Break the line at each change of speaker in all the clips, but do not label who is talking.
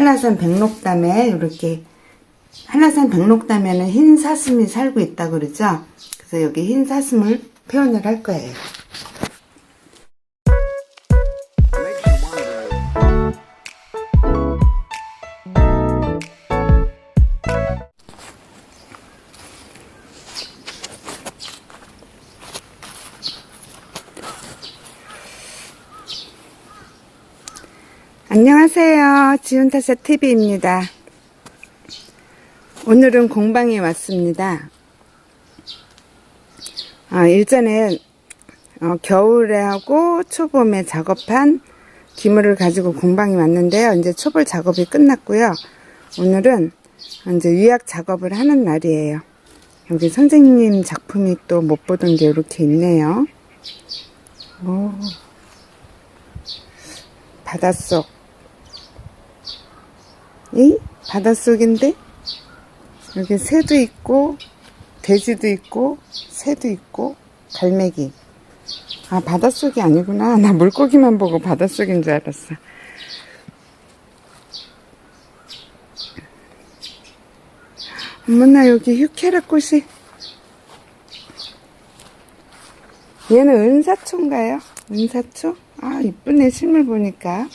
한라산 백록담에 이렇게 한라산 백록담에는 흰 사슴이 살고 있다 그러죠. 그래서 여기 흰 사슴을 표현을 할 거예요. 안녕하세요. 지훈타사 TV입니다. 오늘은 공방에 왔습니다. 아, 일전에 어, 겨울에 하고 초봄에 작업한 기물을 가지고 공방에 왔는데요. 이제 초벌 작업이 끝났고요. 오늘은 이제 위약 작업을 하는 날이에요. 여기 선생님 작품이 또 못 보던 게 이렇게 있네요. 오, 바닷속. 이? 바닷속인데? 여기 새도 있고 돼지도 있고 새도 있고 갈매기. 아 바닷속이 아니구나. 나 물고기만 보고 바닷속인 줄 알았어. 어머나 여기 휴케라 꽃이. 얘는 은사초인가요? 은사초? 아 이쁘네 실물 보니까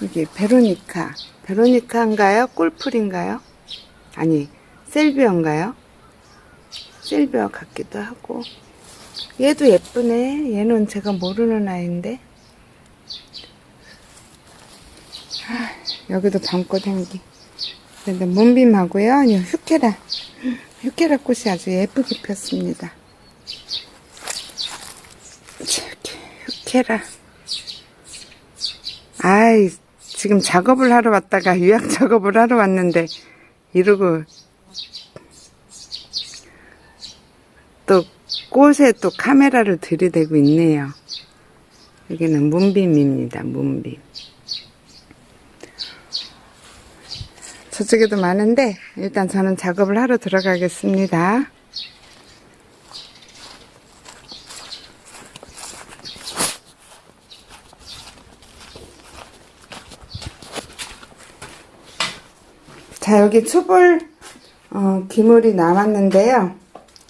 이게 베로니카. 베로니카인가요? 꿀풀인가요? 아니, 셀비어인가요? 셀비어 같기도 하고. 얘도 예쁘네. 얘는 제가 모르는 아이인데. 아, 여기도 밤꽃 향기. 근데 문빔하고요. 이 휴케라. 휴케라 꽃이 아주 예쁘게 폈습니다. 휴케라. 아이, 지금 작업을 하러 왔다가 유약 작업을 하러 왔는데 이러고 또 꽃에 또 카메라를 들이대고 있네요. 여기는 문빔입니다. 문빔. 저쪽에도 많은데 일단 저는 작업을 하러 들어가겠습니다. 자, 여기 초볼, 어, 기물이 남았는데요.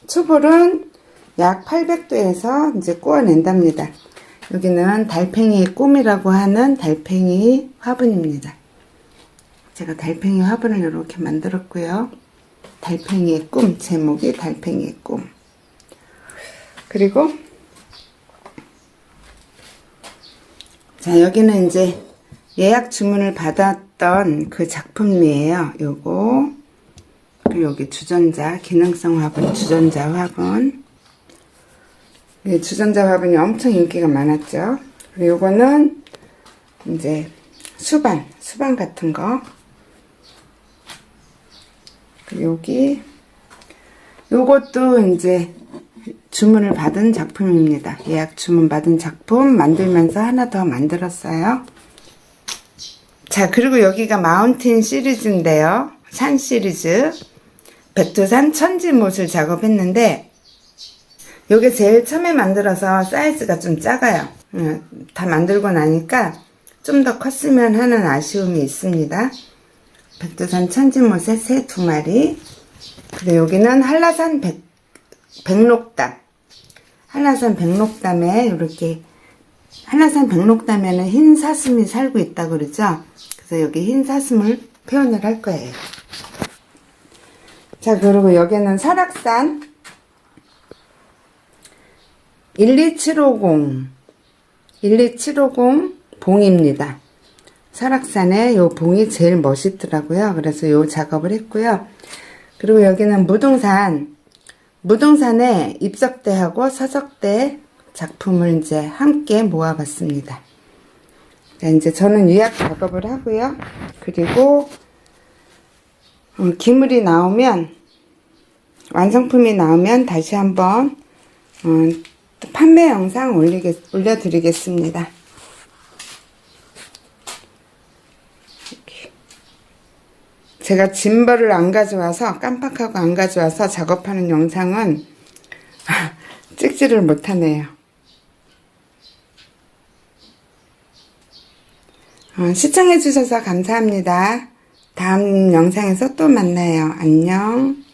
초볼은 약 800도에서 이제 구워낸답니다. 여기는 달팽이의 꿈이라고 하는 달팽이 화분입니다. 제가 달팽이 화분을 이렇게 만들었고요. 달팽이의 꿈, 제목이 달팽이의 꿈. 그리고, 자, 여기는 이제 예약 주문을 받 았던 그 작품이에요. 요거. 여기 주전자, 기능성 화분, 주전자 화분. 이 주전자 화분이 엄청 인기가 많았죠. 그리고 요거는 이제 수반, 수반 같은 거. 여기, 요것도 이제 주문을 받은 작품입니다. 예약 주문 받은 작품 만들면서 하나 더 만들었어요. 자, 그리고 여기가 마운틴 시리즈인데요. 산 시리즈. 백두산 천지못을 작업했는데, 요게 제일 처음에 만들어서 사이즈가 좀 작아요. 음, 다 만들고 나니까 좀 더 컸으면 하는 아쉬움이 있습니다. 백두산 천지못의 새 두 마리. 그리고 여기는 한라산 백, 백록담. 한라산 백록담에 이렇게 한라산 백록담에는 흰 사슴이 살고 있다 그러죠. 그래서 여기 흰 사슴을 표현을 할 거예요. 자, 그리고 여기는 설악산 12750 12750 봉입니다. 설악산에 요 봉이 제일 멋있더라고요. 그래서 요 작업을 했고요. 그리고 여기는 무등산 무등산에 입석대하고 서석대 작품을 이제 함께 모아봤습니다. 자, 이제 저는 유약 작업을 하고요. 그리고 음, 기물이 나오면 완성품이 나오면 다시 한번 음, 판매 영상 올리겠, 올려드리겠습니다. 제가 짐벌을 안 가져와서 깜빡하고 안 가져와서 작업하는 영상은 찍지를 못하네요. 어, 시청해주셔서 감사합니다. 다음 영상에서 또 만나요. 안녕.